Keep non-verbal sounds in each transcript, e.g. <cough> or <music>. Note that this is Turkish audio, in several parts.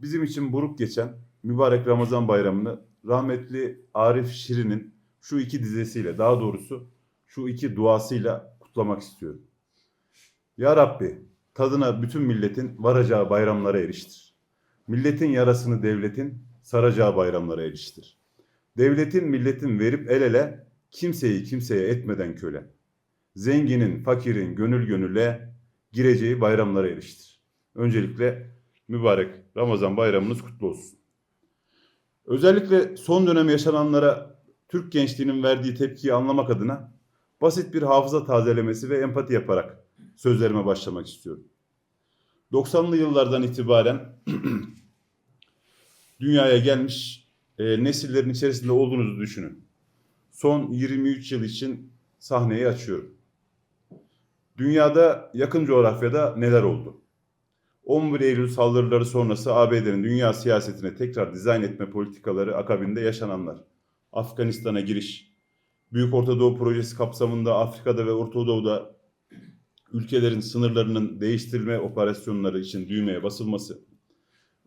Bizim için buruk geçen mübarek Ramazan bayramını rahmetli Arif Şirin'in şu iki dizesiyle daha doğrusu şu iki duasıyla kutlamak istiyorum. Ya Rabbi tadına bütün milletin varacağı bayramlara eriştir. Milletin yarasını devletin saracağı bayramlara eriştir. Devletin milletin verip el ele kimseyi kimseye etmeden köle. Zenginin, fakirin gönül gönüle gireceği bayramlara eriştir. Öncelikle mübarek Ramazan bayramınız kutlu olsun. Özellikle son dönem yaşananlara Türk gençliğinin verdiği tepkiyi anlamak adına basit bir hafıza tazelemesi ve empati yaparak sözlerime başlamak istiyorum. 90'lı yıllardan itibaren <clears throat> dünyaya gelmiş e, nesillerin içerisinde olduğunuzu düşünün. Son 23 yıl için sahneyi açıyorum. Dünyada yakın coğrafyada neler oldu? 11 Eylül saldırıları sonrası ABD'nin dünya siyasetine tekrar dizayn etme politikaları akabinde yaşananlar. Afganistan'a giriş, Büyük Orta Doğu Projesi kapsamında Afrika'da ve Orta Doğu'da ülkelerin sınırlarının değiştirilme operasyonları için düğmeye basılması,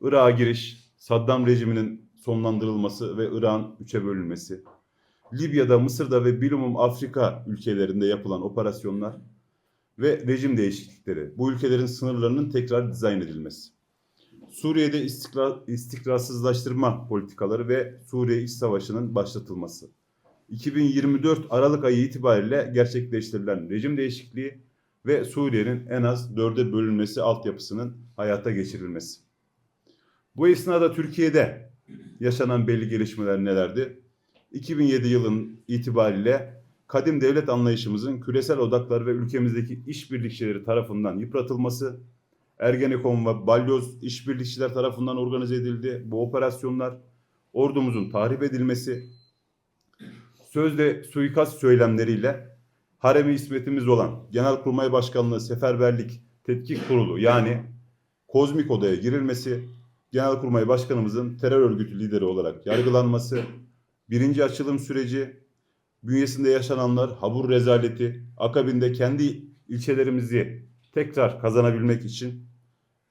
Irak'a giriş, Saddam rejiminin sonlandırılması ve Irak'ın üçe bölünmesi, Libya'da, Mısır'da ve bilumum Afrika ülkelerinde yapılan operasyonlar ve rejim değişiklikleri, bu ülkelerin sınırlarının tekrar dizayn edilmesi, Suriye'de istikrar, istikrarsızlaştırma politikaları ve Suriye İç Savaşı'nın başlatılması, 2024 Aralık ayı itibariyle gerçekleştirilen rejim değişikliği ve Suriye'nin en az dörde bölünmesi altyapısının hayata geçirilmesi. Bu esnada Türkiye'de yaşanan belli gelişmeler nelerdi? 2007 yılın itibariyle kadim devlet anlayışımızın küresel odaklar ve ülkemizdeki işbirlikçileri tarafından yıpratılması, Ergenekon ve Balyoz işbirlikçiler tarafından organize edildi. Bu operasyonlar ordumuzun tahrip edilmesi, sözde suikast söylemleriyle haremi ismetimiz olan Genelkurmay Başkanlığı Seferberlik Tetkik Kurulu yani Kozmik Oda'ya girilmesi, Genelkurmay Başkanımızın terör örgütü lideri olarak yargılanması, birinci açılım süreci, bünyesinde yaşananlar, habur rezaleti, akabinde kendi ilçelerimizi tekrar kazanabilmek için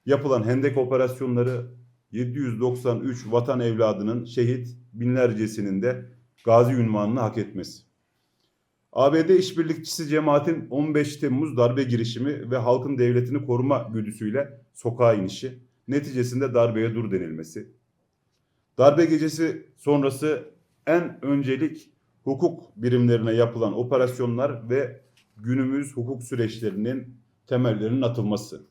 yapılan hendek operasyonları 793 vatan evladının şehit binlercesinin de gazi ünvanını hak etmesi. ABD işbirlikçisi cemaatin 15 Temmuz darbe girişimi ve halkın devletini koruma güdüsüyle sokağa inişi, neticesinde darbeye dur denilmesi. Darbe gecesi sonrası en öncelik hukuk birimlerine yapılan operasyonlar ve günümüz hukuk süreçlerinin temellerinin atılması.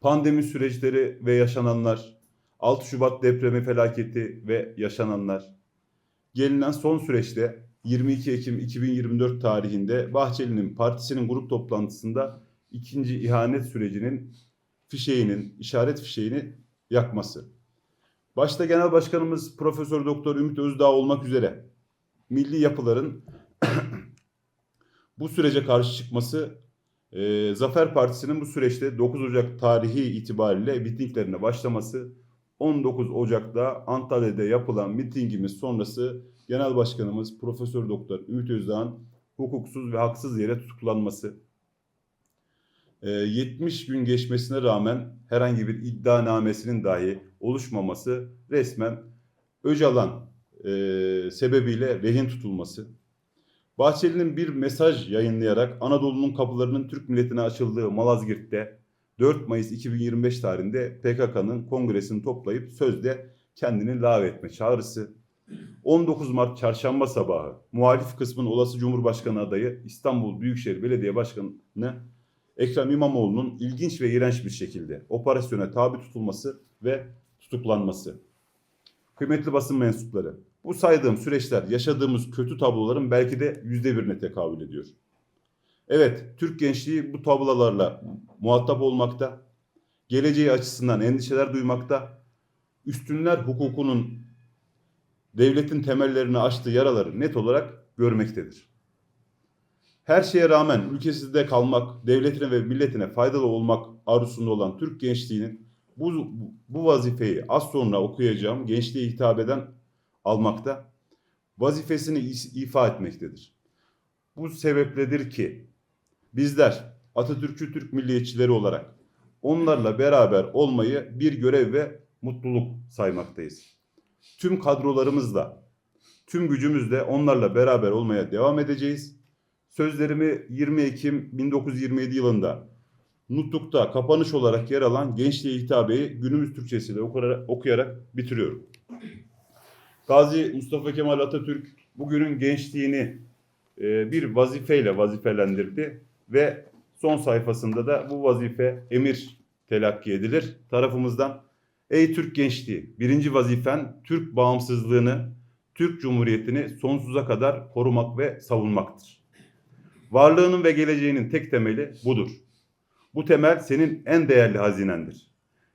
Pandemi süreçleri ve yaşananlar, 6 Şubat depremi felaketi ve yaşananlar. Gelinen son süreçte 22 Ekim 2024 tarihinde Bahçeli'nin partisinin grup toplantısında ikinci ihanet sürecinin fişeğinin, işaret fişeğini yakması. Başta Genel Başkanımız Profesör Doktor Ümit Özdağ olmak üzere milli yapıların <clears throat> bu sürece karşı çıkması e, Zafer Partisi'nin bu süreçte 9 Ocak tarihi itibariyle mitinglerine başlaması 19 Ocak'ta Antalya'da yapılan mitingimiz sonrası Genel Başkanımız Profesör Doktor Ümit Özdağ'ın hukuksuz ve haksız yere tutuklanması, e, 70 gün geçmesine rağmen herhangi bir iddianamesinin dahi oluşmaması resmen Öcalan e, sebebiyle rehin tutulması, Bahçeli'nin bir mesaj yayınlayarak Anadolu'nun kapılarının Türk milletine açıldığı Malazgirt'te 4 Mayıs 2025 tarihinde PKK'nın kongresini toplayıp sözde kendini lağvetme çağrısı, 19 Mart çarşamba sabahı muhalif kısmın olası Cumhurbaşkanı adayı İstanbul Büyükşehir Belediye Başkanı Ekrem İmamoğlu'nun ilginç ve iğrenç bir şekilde operasyona tabi tutulması ve tutuklanması. Kıymetli basın mensupları, bu saydığım süreçler yaşadığımız kötü tabloların belki de yüzde birine tekabül ediyor. Evet, Türk gençliği bu tablolarla muhatap olmakta, geleceği açısından endişeler duymakta, üstünler hukukunun devletin temellerini açtığı yaraları net olarak görmektedir. Her şeye rağmen ülkesizde kalmak, devletine ve milletine faydalı olmak arzusunda olan Türk gençliğinin bu, bu vazifeyi az sonra okuyacağım gençliğe hitap eden almakta, vazifesini ifa etmektedir. Bu sebepledir ki bizler Atatürkçü Türk milliyetçileri olarak onlarla beraber olmayı bir görev ve mutluluk saymaktayız. Tüm kadrolarımızla, tüm gücümüzle onlarla beraber olmaya devam edeceğiz. Sözlerimi 20 Ekim 1927 yılında Nutuk'ta kapanış olarak yer alan Gençliğe Hitabe'yi günümüz Türkçesiyle okuyarak, bitiriyorum. Gazi Mustafa Kemal Atatürk bugünün gençliğini e, bir vazifeyle vazifelendirdi ve son sayfasında da bu vazife emir telakki edilir tarafımızdan. Ey Türk gençliği, birinci vazifen Türk bağımsızlığını, Türk Cumhuriyeti'ni sonsuza kadar korumak ve savunmaktır. Varlığının ve geleceğinin tek temeli budur. Bu temel senin en değerli hazinendir.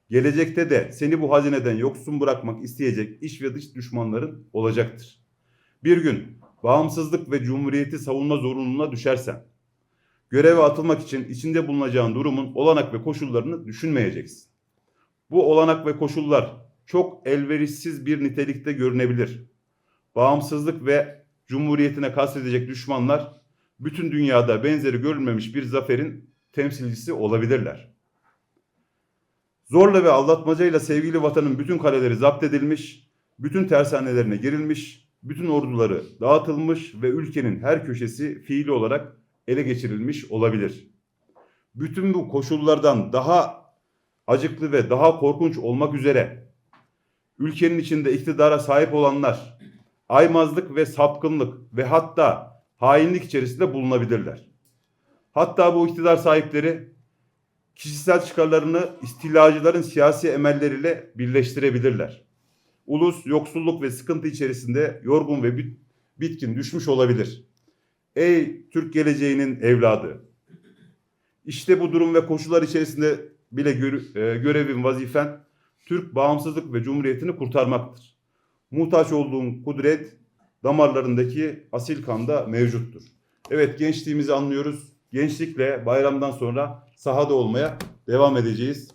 Gelecekte de seni bu hazineden yoksun bırakmak isteyecek iç ve dış düşmanların olacaktır. Bir gün bağımsızlık ve cumhuriyeti savunma zorunluluğuna düşersen, göreve atılmak için içinde bulunacağın durumun olanak ve koşullarını düşünmeyeceksin. Bu olanak ve koşullar çok elverişsiz bir nitelikte görünebilir. Bağımsızlık ve cumhuriyetine kastedecek düşmanlar bütün dünyada benzeri görülmemiş bir zaferin temsilcisi olabilirler. Zorla ve aldatmacayla sevgili vatanın bütün kaleleri zapt edilmiş, bütün tersanelerine girilmiş, bütün orduları dağıtılmış ve ülkenin her köşesi fiili olarak ele geçirilmiş olabilir. Bütün bu koşullardan daha acıklı ve daha korkunç olmak üzere ülkenin içinde iktidara sahip olanlar aymazlık ve sapkınlık ve hatta hainlik içerisinde bulunabilirler. Hatta bu iktidar sahipleri kişisel çıkarlarını istilacıların siyasi emelleriyle birleştirebilirler. Ulus yoksulluk ve sıkıntı içerisinde yorgun ve bit- bitkin düşmüş olabilir. Ey Türk geleceğinin evladı! İşte bu durum ve koşullar içerisinde bile e, görevin vazifen Türk bağımsızlık ve cumhuriyetini kurtarmaktır. Muhtaç olduğun kudret damarlarındaki asil kanda mevcuttur. Evet gençliğimizi anlıyoruz. Gençlikle bayramdan sonra sahada olmaya devam edeceğiz.